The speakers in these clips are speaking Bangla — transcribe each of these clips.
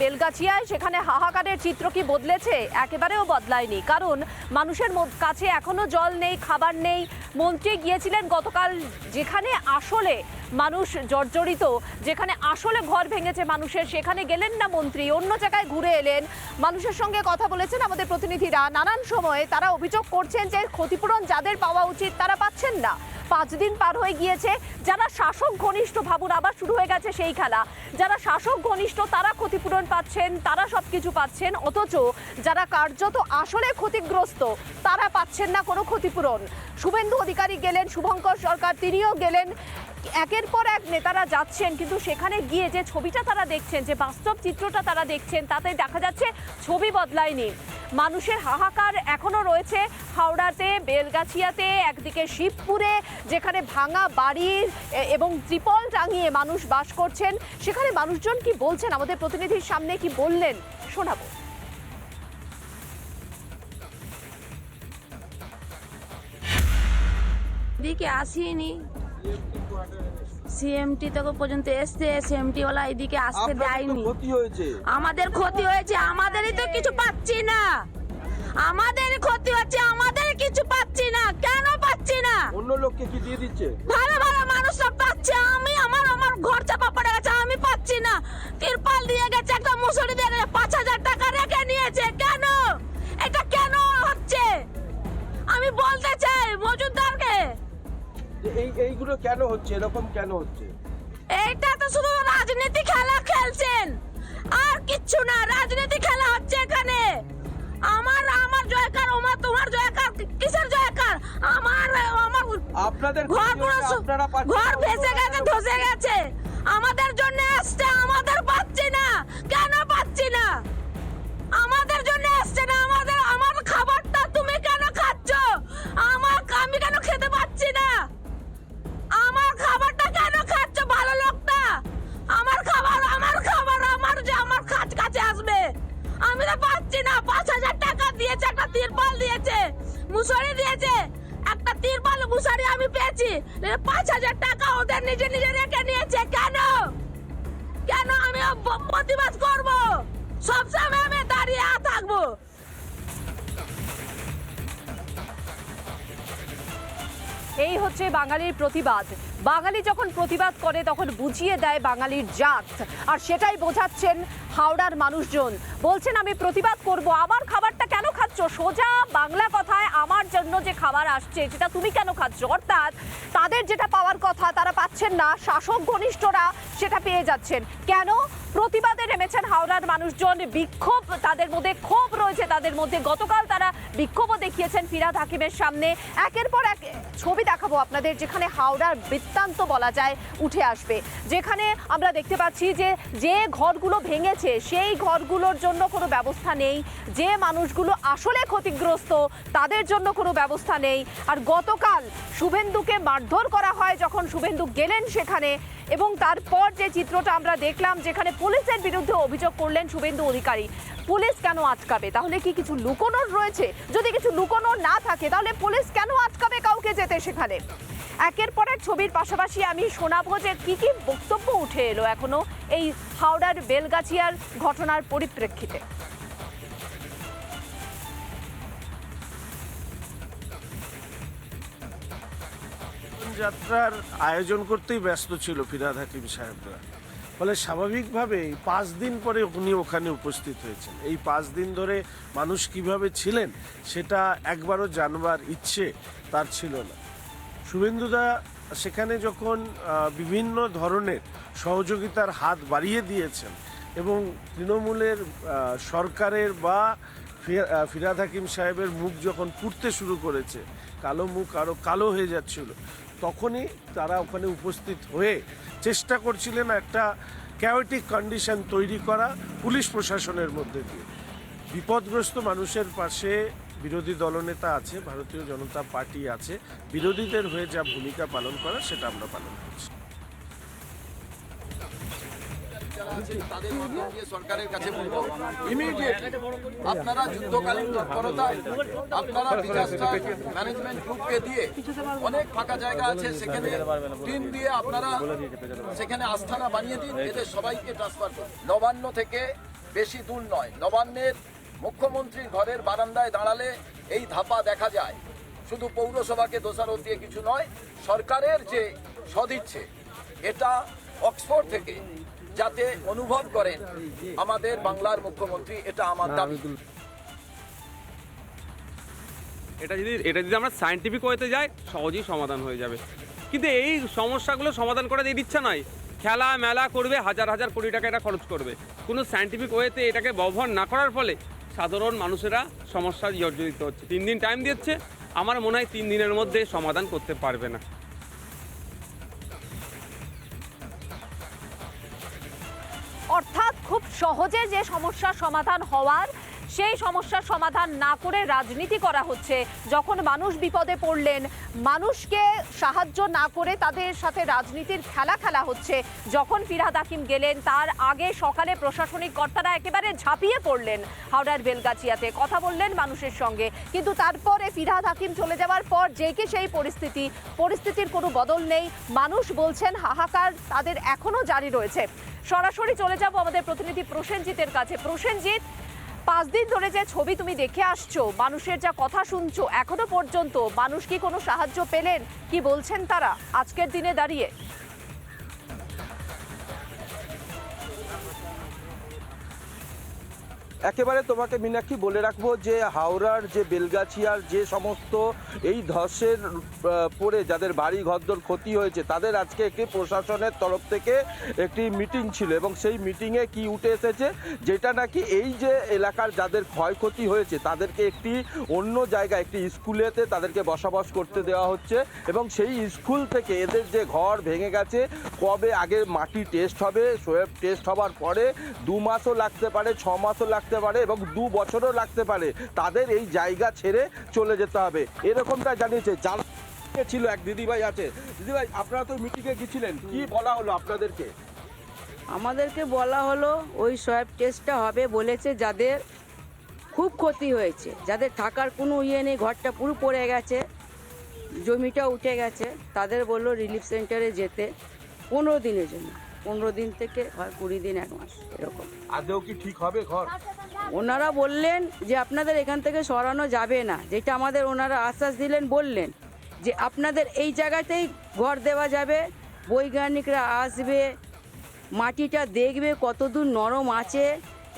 বেলগাছিয়ায়, সেখানে হাহাকারের চিত্র কি বদলেছে? একেবারেও বদলায়নি। কারণ মানুষের কাছে এখনও জল নেই, খাবার নেই। মন্ত্রী গিয়েছিলেন গতকাল যেখানে আসলে মানুষ জর্জরিত, যেখানে আসলে ঘর ভেঙেছে মানুষের, সেখানে গেলেন না মন্ত্রী, অন্য জায়গায় ঘুরে এলেন। মানুষের সঙ্গে কথা বলেছেন আমাদের প্রতিনিধিরা। নানান সময়ে তারা অভিযোগ করছেন যে ক্ষতিপূরণ যাদের পাওয়া উচিত, তারা পাচ্ছেন না। পাঁচ দিন পার হয়ে গিয়েছে। যারা শাসক ঘনিষ্ঠ, ভাবুন, আবার শুরু হয়ে গেছে সেই খেলা। যারা শাসক ঘনিষ্ঠ, তারা ক্ষতিপূরণ পাচ্ছেন, তারা সব কিছু পাচ্ছেন। অথচ যারা কার্যত আসলে ক্ষতিগ্রস্ত, তারা পাচ্ছেন না কোনো ক্ষতিপূরণ। শুভেন্দু অধিকারী গেলেন, শুভঙ্কর সরকার তিনিও গেলেন। একের পর এক নেতারা যাচ্ছেন, কিন্তু সেখানে গিয়ে যে ছবিটা তারা দেখছেন, যে বাস্তব চিত্রটা তারা দেখছেন, তাতে দেখা যাচ্ছে ছবি বদলায়নি। মানুষের হাহাকার এখনও রয়েছে হাওড়াতে, বেলগাছিয়াতে, একদিকে শিবপুরে, যেখানে ভাঙা বাড়ির এবং ত্রিপল টাঙিয়ে মানুষ বাস করছেন। সেখানে মানুষজন কি বলছেন? আমাদের প্রতিনিধির সামনে কি বললেন? শোনাবো। এদিকে আসেনি। সিএমটি থেকে পর্যন্ত এসছে সিএমটি ওলা এদিকে আসতে দেয়নি। আমাদের ক্ষতি হয়েছে আমাদেরই তো কিছু পাচ্ছি না। আমাদের ক্ষতি হচ্ছে আমাদের কিছু পাচ্ছি না। কেন পাচ্ছি না? অন্য লোককে কি দিয়ে দিচ্ছে? ভালো ভালো মানুষ সব পাচ্ছে। এই এইগুলো কেন হচ্ছে? এরকম কেন হচ্ছে? এইটা তো শুধু রাজনীতি খেলা খেলছেন। আর কিচ্ছু না রাজনীতি খেলা হচ্ছে এখানে। আমার আমার জয়কার ওমা তোমার জয়কার কিসের জয়কার? আমার আমার আপনাদের ঘর পুরো ঘর ভেসে গেছে ধসে গেছে। আমাদের জন্য আসছে আমাদের পাচ্ছি না। মুসারি দিয়েছে। একটা তিরপাল মুসারি আমি পেয়েছি। পাঁচ হাজার টাকা ওদের নিজে নিজে রেখে নিয়েছে। কেন? কেন আমি প্রতিবাদ করব? সবসময় আমি দাঁড়িয়ে থাকব। এই হচ্ছে বাঙালির প্রতিবাদ। বাঙালি যখন প্রতিবাদ করে, তখন বুঝিয়ে দেয় বাঙালির জাত। আর সেটাই বোঝাচ্ছেন হাওড়ার মানুষজন। বলছেন, আমি প্রতিবাদ করব। আমার খাবারটা খাচ্ছ? সোজা বাংলা কথায় আমার জন্য যে খাবার আসছে, যেটা তুমি কেন খাচ্ছ? অর্থাৎ তাদের যেটা পাওয়ার কথা তারা পাচ্ছেন না, শাসক ঘনিষ্ঠরা সেটা পেয়ে যাচ্ছেন। কেন? প্রতিবাদে নেমেছেন হাওড়ার মানুষজন, বিক্ষোভ তাদের মধ্যে, ক্ষোভ রয়েছে তাদের মধ্যে। গতকাল তারা বিক্ষোভও দেখিয়েছেন ফিরাদ হাকিমের সামনে। একের পর এক ছবি দেখাবো আপনাদের, যেখানে হাওড়ার বৃত্তান্ত বলা যায়, উঠে আসবে। যেখানে আমরা দেখতে পাচ্ছি যে যে ঘরগুলো ভেঙেছে, সেই ঘরগুলোর জন্য কোনো ব্যবস্থা নেই। যে মানুষগুলো আসলে ক্ষতিগ্রস্ত, তাদের জন্য কোনো ব্যবস্থা নেই। আর গতকাল শুভেন্দুকে মারধর করা হয় যখন শুভেন্দু গেলেন সেখানে এবং তারপর যে চিত্রটা আমরা দেখলাম যেখানে পুলিশের বিরুদ্ধে অভিযোগ করলেন শুভেন্দু অধিকারী, পুলিশ কেন আটকাবে? তাহলে কি কিছু লুকোনোর রয়েছে? যদি কিছু লুকোনোর না থাকে, তাহলে পুলিশ কেন আটকাবে কাউকে যেতে সেখানে? একের পর এক ছবির পাশাপাশি আমি শোনাবো যে কী কি বক্তব্য উঠে এলো এখনও এই হাওড়ার বেলগাছিয়ার ঘটনার পরিপ্রেক্ষিতে। যাত্রার আয়োজন করতেই ব্যস্ত ছিল ফিরাদ হাকিম সাহেবরা। ফলে স্বাভাবিকভাবেই পাঁচ দিন পরে উনি ওখানে উপস্থিত হয়েছেন। এই পাঁচ দিন ধরে মানুষ কীভাবে ছিলেন সেটা একবারও জানবার ইচ্ছে তার ছিল না। শুভেন্দুদা সেখানে যখন বিভিন্ন ধরনের সহযোগিতার হাত বাড়িয়ে দিয়েছেন এবং তৃণমূলের সরকারের বা ফিরাদ হাকিম সাহেবের মুখ যখন পুড়তে শুরু করেছে, কালো মুখ আরও কালো হয়ে যাচ্ছিল তখনই তারা ওখানে উপস্থিত হয়ে চেষ্টা করছিলেন একটা ক্যাওটিক কন্ডিশন তৈরি করা পুলিশ প্রশাসনের মধ্যে দিয়ে। বিপদগ্রস্ত মানুষের পাশে বিরোধী দলনেতা আছে, ভারতীয় জনতা পার্টি আছে। বিরোধীদের হয়ে যা ভূমিকা পালন করা, সেটা আমরা পালন করছি। তাদের সরকারের কাছে বলব ইমিডিয়েট আপনারা যুদ্ধকালীন তৎপরতায়, আপনারা ডিজাস্টার ম্যানেজমেন্ট গ্রুপকে দিয়ে অনেক ফাঁকা জায়গা আছে, সেখানে টিম দিয়ে আপনারা সেখানে আস্থানা বানিয়ে দিন এদের সবাইকে ট্রান্সফার করুন। নবান্ন থেকে বেশি দূর নয়, নবান্নের মুখ্যমন্ত্রীর ঘরের বারান্দায় দাঁড়ালে এই ধাপা দেখা যায়। শুধু পৌরসভাকে দোষারোপ দিয়ে কিছু নয়, সরকারের যে সদিচ্ছে, এটা অক্সফোর্ড থেকে যাতে অনুভব করেন আমাদের বাংলার মুখ্যমন্ত্রী এটা আমার দাবি। এটা যদি এটা যদি আমরা সায়েন্টিফিক ওয়েতে যাই সহজেই সমাধান হয়ে যাবে। কিন্তু এই সমস্যাগুলো সমাধান করার এর ইচ্ছা নয়। খেলা মেলা করবে হাজার হাজার কোটি টাকা এটা খরচ করবে। কোনো সায়েন্টিফিক ওয়েতে এটাকে ব্যবহার না করার ফলে সাধারণ মানুষেরা সমস্যায় জর্জরিত হচ্ছে। তিন দিন টাইম দিচ্ছে আমার মনে হয় তিন দিনের মধ্যে সমাধান করতে পারবে না। অর্থাৎ খুব সহজে যে সমস্যার সমাধান হওয়ার সেই সমস্যার সমাধান না করে রাজনীতি করা হচ্ছে। যখন মানুষ বিপদে পড়লেন, মানুষকে সাহায্য না করে তাদের সাথে রাজনীতির খেলা খেলা হচ্ছে। যখন ফিরহাদ হাকিম গেলেন, তার আগে সকালে প্রশাসনিক কর্তারা একেবারে ঝাঁপিয়ে পড়লেন হাওড়ার বেলগাছিয়াতে। কথা বললেন মানুষের সঙ্গে। কিন্তু তারপরে ফিরহাদ হাকিম চলে যাওয়ার পর যে কি সেই পরিস্থিতি। পরিস্থিতির কোনো বদল নেই। মানুষ বলছেন, হাহাকার তাদের এখনও জারি রয়েছে। সরাসরি চলে যাব আমাদের প্রতিনিধি প্রসেনজিতের কাছে। প্রসেনজিৎ পাঁচ দিন ধরে যে ছবি তুমি দেখে আসছো, মানুষের যা কথা শুনছো, এখনও পর্যন্ত মানুষ কি কোনো সাহায্য পেলেন? কি বলছেন তারা? আজকের দিনে দাঁড়িয়ে। একেবারে তোমাকে মীনাক্ষী বলে রাখব যে হাওড়ার যে বেলগাছিয়ার যে সমস্ত এই ধসের পড়ে যাদের বাড়ি ঘরদোর ক্ষতি হয়েছে, তাদের আজকে একটি প্রশাসনের তরফ থেকে একটি মিটিং ছিল এবং সেই মিটিংয়ে কি উঠে এসেছে? যেটা নাকি এই যে এলাকার যাদের ক্ষয়ক্ষতি হয়েছে, তাদেরকে একটি অন্য জায়গায় একটি স্কুলেতে তাদেরকে বসবাস করতে দেওয়া হচ্ছে এবং সেই স্কুল থেকে এদের যে ঘর ভেঙে গেছে, কবে আগে মাটি টেস্ট হবে, সোয়েব টেস্ট হওয়ার পরে দু মাসও লাগতে পারে, ছ মাসও লাগতে পারে এবং দু বছরও লাগতে পারে। তাদের এই জায়গা ছেড়ে চলে যেতে হবে। এরকমটা জানিয়েছে। যারা ছিল এক দিদিভাই আছে। দিদিভাই, আপনারা তো মিটিংয়ে গেছিলেন। কি বলা হলো আপনাদেরকে? আমাদেরকে বলা হলো, ওই সোয়াব টেস্টটা হবে বলেছে যাদের খুব ক্ষতি হয়েছে। যাদের থাকার কোনো ইয়ে নেই, ঘরটা পুরো পড়ে গেছে জমিটা উঠে গেছে, তাদের বলল রিলিফ সেন্টারে যেতে। পনেরো দিনের জন্য। পনেরো দিন থেকে হয় কুড়ি দিন এক মাস এরকম। আদৌ কি ঠিক হবে ঘর? ওনারা বললেন যে আপনাদের এখান থেকে সরানো যাবে না। যেটা আমাদের ওনারা আশ্বাস দিলেন বললেন যে আপনাদের এই জায়গাতেই ঘর দেওয়া যাবে বৈজ্ঞানিকরা আসবে মাটিটা দেখবে কতদূর নরম আছে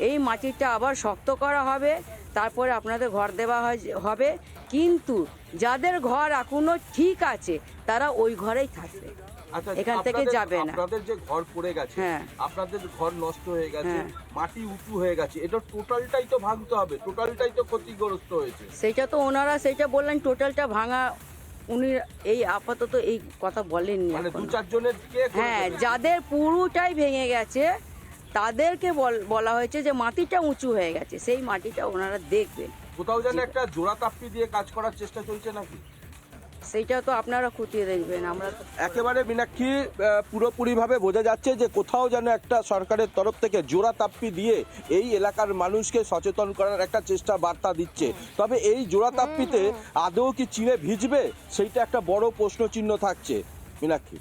এই মাটিটা আবার শক্ত করা হবে তারপরে আপনাদের ঘর দেওয়া হয়- হবে। কিন্তু যাদের ঘর এখনও ঠিক আছে তারা ওই ঘরেই থাকবে। এখান থেকে যাবে না। আপনাদের যে ঘর পড়ে গেছে হ্যাঁ। আপনাদের ঘর নষ্ট হয়ে গেছে হ্যাঁ। মাটি উঁচু হয়ে গেছে এটা টোটালটাই তো ভাঙতে হবে টোটালটাই তো ক্ষতিগ্রস্ত হয়েছে সেটা তো ওনারা সেটা বললেন টোটালটা ভাঙা উনি এই আপাতত এই কথা বলেননি মানে দু। চারজনের হ্যাঁ যাদের পুরোটাই ভেঙে গেছে তাদেরকে বল- বলা হয়েছে যে মাটিটা উঁচু হয়ে গেছে সেই মাটিটা ওনারা দেখবেন কোথাও যেন একটা জোড়া তাপ্পি দিয়ে কাজ করার চেষ্টা চলছে নাকি সেইটা তো আপনারা খুঁটিয়ে দেখবেন আমরা একেবারে মীনাক্ষী পুরোপুরিভাবে বোঝা যাচ্ছে যে কোথাও যেন একটা সরকারের তরফ থেকে জোড়া তাপ্পি দিয়ে এই এলাকার মানুষকে সচেতন করার একটা চেষ্টা বার্তা দিচ্ছে। তবে এই জোড়া তাপ্পিতে আদৌ কি চিনে ভিজবে? সেইটা একটা বড় প্রশ্ন চিহ্ন থাকছে। মীনাক্ষী।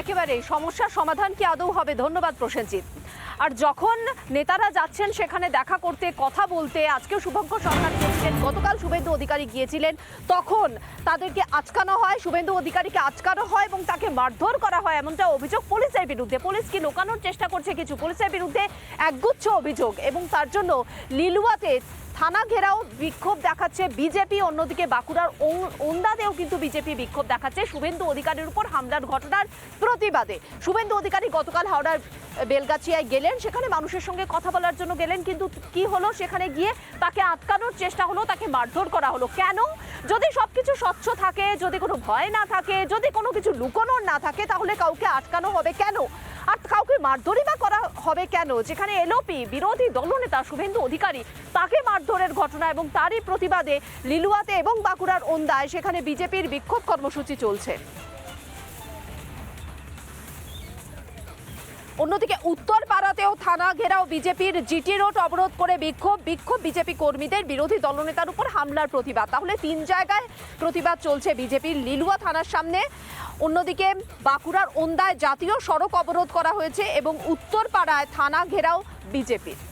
একেবারে সমস্যার সমাধান কি আদৌ হবে? ধন্যবাদ প্রসেনজিৎ। আর যখন নেতারা যাচ্ছেন সেখানে দেখা করতে কথা বলতে আজকেও শুভঙ্কর সরকার গিয়েছিলেন গতকাল শুভেন্দু অধিকারী গিয়েছিলেন। তখন তাদেরকে আচকানো হয়, শুভেন্দু অধিকারীকে আচকানো হয় এবং তাকে মারধর করা হয় এমনটা অভিযোগ পুলিশের বিরুদ্ধে। পুলিশ কি লোকানোর চেষ্টা করছে কিছু? পুলিশের বিরুদ্ধে একগুচ্ছ অভিযোগ এবং তার জন্য লিলুয়াতে থানা ঘেরাও বিক্ষোভ দেখাচ্ছে। বিজেপি অন্যদিকে বাঁকুড়ার ও- ওন্দাতেও কিন্তু বিজেপি বিক্ষোভ দেখাচ্ছে শুভেন্দু অধিকারীর উপর হামলার ঘটনার প্রতিবাদে। শুভেন্দু অধিকারী গতকাল হাওড়ার বেলগাছিয়ায় গেলেন, সেখানে মানুষের সঙ্গে কথা বলার জন্য গেলেন, কিন্তু কি হলো সেখানে গিয়ে তাকে আটকানোর চেষ্টা হলো, তাকে মারধর করা হলো। কেন? যদি সবকিছু স্বচ্ছ থাকে, যদি কোনো ভয় না থাকে, যদি কোনো কিছু লুকোনোর না থাকে, তাহলে কাউকে আটকানো হবে কেন? আর কাউকে মারধরই বা করা হবে কেন? যেখানে এলওপি, বিরোধী দলনেতা শুভেন্দু অধিকারী, তাকে মারধরের ঘটনা এবং তারই প্রতিবাদে লিলুয়াতে এবং বাঁকুড়ার ওন্দায় সেখানে বিজেপির বিক্ষোভ কর্মসূচি চলছে। অন্যদিকে উত্তর পাড়াতেও থানা ঘেরাও বিজেপির জিটি রোড অবরোধ করে বিক্ষোভ। বিক্ষোভ বিজেপি কর্মীদের বিরোধী দলনেতার উপর হামলার প্রতিবাদ। তাহলে তিন জায়গায় প্রতিবাদ চলছে বিজেপির লিলুয়া থানার সামনে। অন্যদিকে বাঁকুড়ার ওন্দায় জাতীয় সড়ক অবরোধ করা হয়েছে এবং উত্তর পাড়ায় থানা ঘেরাও বিজেপির।